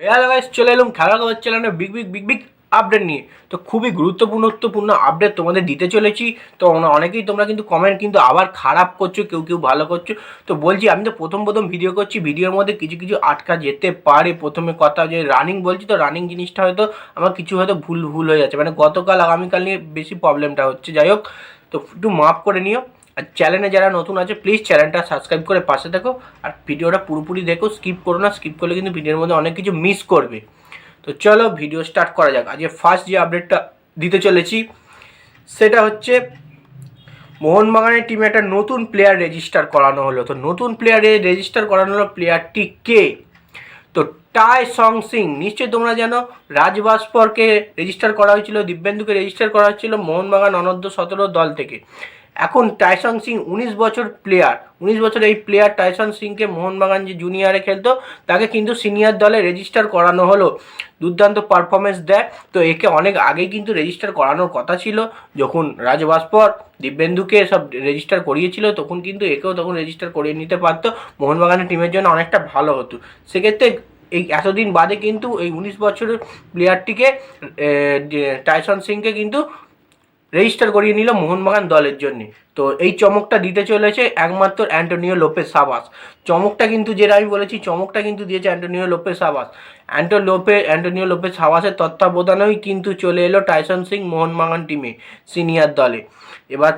Hello চলে এলাম খেলা খবর চ্যানেলে big big big big update নিয়ে। তো খুবই গুরুত্বপূর্ণ গুরুত্বপূর্ণ আপডেট তোমাদের দিতে চলেছি। তো অনেকেই তোমরা কিন্তু কমেন্ট কিন্তু আবার খারাপ করছ, কেউ কেউ ভালো করছ। তো বলছি, আমি তো প্রথম প্রথম ভিডিও করছি। ভিডিওর মধ্যে কিছু কিছু আটকা যেতে পারে। প্রথমে কথা যে রানিং বলছি, তো রানিং জিনিসটা হয়তো আমার কিছু হয়তো ভুল ভুল হয়ে যাচ্ছে। মানে গতকাল, আগামীকাল নিয়ে বেশি প্রবলেমটা হচ্ছে। যাই হোক, তো একটু মাফ করে নিও। আর চ্যানেলে যারা নতুন আছে প্লিজ চ্যানেলটা সাবস্ক্রাইব করে পাশে দেখো আর ভিডিওটা পুরোপুরি দেখো স্কিপ করো না স্কিপ করলে কিন্তু ভিডিওর মধ্যে অনেক কিছু মিস করবে। তো চলো ভিডিও স্টার্ট করা যাক। আজকে ফার্স্ট যে আপডেটটা দিতে চলেছি, সেটা হচ্ছে মোহনবাগানের টিমে একটা নতুন প্লেয়ার রেজিস্টার করানো হলো। তো নতুন প্লেয়ারে রেজিস্টার করানো হলো প্লেয়ারটি কে? তো টাই সং সিং নিশ্চয়ই তোমরা জানো রাজবাস্পরকে রেজিস্টার করা হয়েছিল, দিব্যেন্দুকে রেজিস্টার করা হয়েছিল মোহনবাগান অনূর্ধ্ব সতেরো দল থেকে। এখন টাইসন সিং উনিশ বছর প্লেয়ার উনিশ বছর এই প্লেয়ার টাইসন সিংকে মোহনবাগান যে জুনিয়রে খেলতো, তাকে কিন্তু সিনিয়র দলে রেজিস্টার করানো হলো। দুর্দান্ত পারফরমেন্স দেয়। তো একে অনেক আগেই কিন্তু রেজিস্টার করানোর কথা ছিল। যখন রাজবাস্পর দিব্যেন্দুকে সব রেজিস্টার করিয়েছিল, তখন কিন্তু একেও তখন রেজিস্টার করিয়ে নিতে পারতো। মোহনবাগানের টিমের জন্য অনেকটা ভালো হতো। সেক্ষেত্রে এই এতদিন বাদে কিন্তু এই উনিশ বছরের প্লেয়ারটিকে টাইসন সিংকে কিন্তু রেজিস্টার করিয়ে নিল মোহনবাগান দলের জন্য। তো এই চমকটা দিতে চলেছে একমাত্র অ্যান্টোনিও লোপেস সাবাস। চমকটা কিন্তু যেটা আমি বলেছি, চমকটা কিন্তু দিয়েছে অ্যান্টোনিও লোপেস সাবাস। অ্যান্টো লোপে, অ্যান্টোনিও লোপেস সাবাসের তত্ত্বাবধানেই কিন্তু চলে এলো টাইসন সিং মোহনবাগান টিমে সিনিয়র দলে। এবার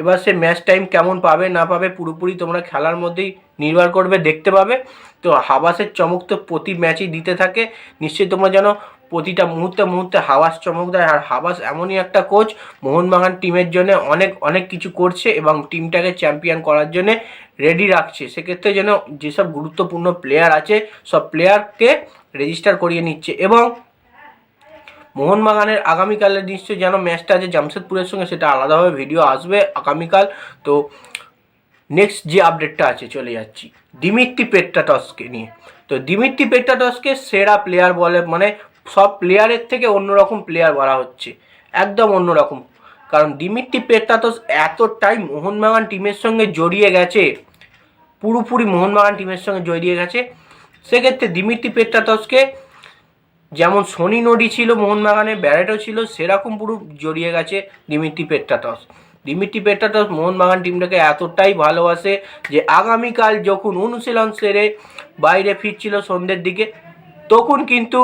এবার সে ম্যাচ টাইম কেমন পাবে, না পাবে, পুরোপুরি তোমরা খেলার মধ্যেই নির্ভর করবে, দেখতে পাবে। তো হাবাসের চমক তো প্রতি ম্যাচই দিতে থাকে। নিশ্চয়ই তোমরা যেন প্রতিটা মুহূর্তে মুহূর্তে হাওয়াস চমক দেয়। আর হাবাস এমনই একটা কোচ মোহনবাগান টিমের জন্য অনেক অনেক কিছু করছে এবং টিমটাকে চ্যাম্পিয়ন করার জন্য রেডি রাখছে। সেক্ষেত্রে যেন যেসব গুরুত্বপূর্ণ প্লেয়ার আছে, সব প্লেয়ারকে রেজিস্টার করিয়ে নিচ্ছে। এবং মোহনবাগানের আগামীকালের নিশ্চয়ই যেন ম্যাচটা আছে জামশেদপুরের সঙ্গে সেটা আলাদাভাবে ভিডিও আসবে আগামীকাল। তো নেক্সট যে আপডেটটা আছে, চলে যাচ্ছি। দিমিত্রি পেট্টাটসকে নিয়ে। তো দিমিত্রি পেট্টাটসকে সেরা প্লেয়ার বলে মানে সব প্লেয়ারের থেকে অন্যরকম প্লেয়ার বলা হচ্ছে। একদম অন্যরকম। কারণ দিমিত্রি পেট্টাটস এতটাই মোহনবাগান টিমের সঙ্গে জড়িয়ে গেছে। পুরোপুরি মোহনবাগান টিমের সঙ্গে জড়িয়ে গেছে। সেক্ষেত্রে দিমিত্রি পেট্টাটসকে যেমন সনি নডি ছিল মোহনবাগানে ব্যারেটও ছিল, সেরকম পুরো জড়িয়ে গেছে দিমিত্রি পেট্টাটস দিমিত্রি পেট্টাটস মোহনবাগান টিমটাকে এতটাই ভালোবাসে যে আগামীকাল যখন অনুশীলন সেরে বাইরে ফিরছিল সন্ধ্যের দিকে, তখন কিন্তু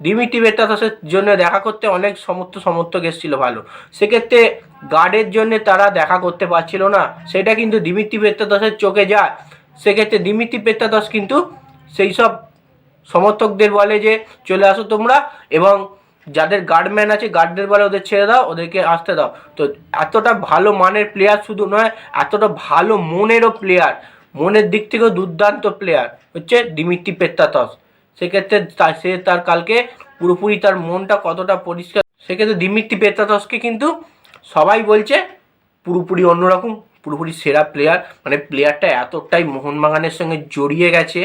দিমিত্রি পেট্টাটসের জন্য দেখা করতে অনেক সমর্থ, সমর্থক এসেছিল ভালো। সেক্ষেত্রে গার্ডের জন্য তারা দেখা করতে পারছিল না, সেটা কিন্তু দিমিত্রি পেট্টাটসের চোখে যায়। সেক্ষেত্রে দিমিত্রি পেট্টাটস কিন্তু সেই সব সমর্থকদের বলে যে চলে আসো তোমরা এবং যাদের গার্ডম্যান আছে গার্ডদের বলে ওদের ছেড়ে দাও, ওদেরকে আসতে দাও। তো এতটা ভালো মানের প্লেয়ার শুধু নয়, এতটা ভালো মনেরও প্লেয়ার মনের দিক থেকেও দুর্দান্ত প্লেয়ার হচ্ছে দিমিত্রি পেত্তাতস। সেক্ষেত্রে সে তার কালকে পুরোপুরি তার মনটা কতটা পরিষ্কার, সেক্ষেত্রে দিমিত্রি পেত্তাতসকে কিন্তু সবাই বলছে পুরোপুরি অন্যরকম। পুরোপুরি সেরা প্লেয়ার মানে প্লেয়ারটা এতটাই মোহনবাগানের সঙ্গে জড়িয়ে গেছে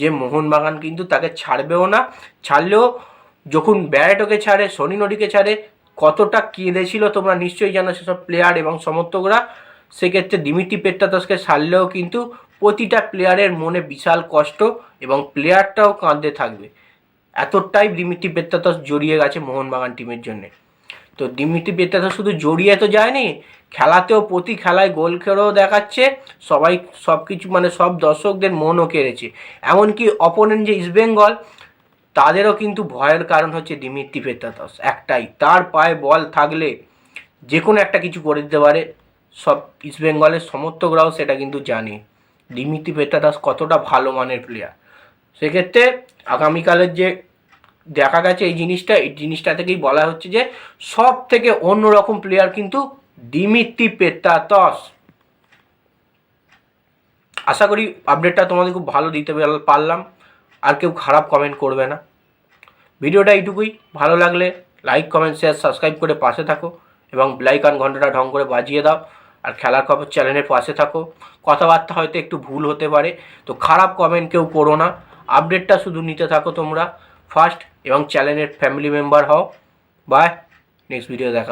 যে মোহনবাগান কিন্তু তাকে ছাড়বেও না। ছাড়লেও যখন ব্যারেটোকে ছাড়ে, সনি নডিকে ছাড়ে, কতটা কেঁদেছিল তোমরা নিশ্চয়ই জানো সেসব প্লেয়ার এবং সমর্থকরা। সেক্ষেত্রে দিমিটি পেট্টাতসকে ছাড়লেও কিন্তু প্রতিটা প্লেয়ারের মনে বিশাল কষ্ট এবং প্লেয়ারটাও কাঁদতে থাকবে। এতটাই দিমিটি পেট্টাতস জড়িয়ে গেছে মোহনবাগান টিমের জন্যে। তো দিমিত্রি পেট্টাতো শুধু জড়িয়ে তো যায়নি, খেলাতেও প্রতি খেলায় গোল খেলেও দেখাচ্ছে, সবাই সব কিছু মানে সব দর্শকদের মনও কেড়েছে। এমনকি অপোনেন্ট যে ইস্টবেঙ্গল তাদেরও কিন্তু ভয়ের কারণ হচ্ছে দিমিত্রি পেট্টাতস একটাই। তার পায়ে বল থাকলে যে কোনো একটা কিছু করে দিতে পারে, সব ইস্টবেঙ্গলের সমর্থকরাও সেটা কিন্তু জানে। দিমিত্রি পেট্টাদাস কতটা ভালো মানের প্লেয়ার সেক্ষেত্রে আগামীকালের যে দেখা গেছে এই জিনিসটা এই জিনিসটা থেকেই বলা হচ্ছে যে সব থেকে অন্যরকম প্লেয়ার কিন্তু দিমিত্রি পেত্তাতস। আশা করি আপডেটটা তোমাদের খুব ভালো দিতে পারলাম। আর কেউ খারাপ কমেন্ট করবে না। ভিডিওটা এইটুকুই। ভালো লাগলে লাইক কমেন্ট শেয়ার সাবস্ক্রাইব করে পাশে থাকো এবং লাইকান ঘন্টাটা ঢং করে বাজিয়ে দাও। আর খেলার খবর চ্যানেলের পাশে থাকো। কথাবার্তা হয়তো একটু ভুল হতে পারে। তো খারাপ কমেন্ট কেউ করো না। আপডেটটা শুধু নিতে থাকো তোমরা। ফার্স্ট এবং চ্যানেলের ফ্যামিলি মেম্বার হও। বাই নেক্সট ভিডিও দেখা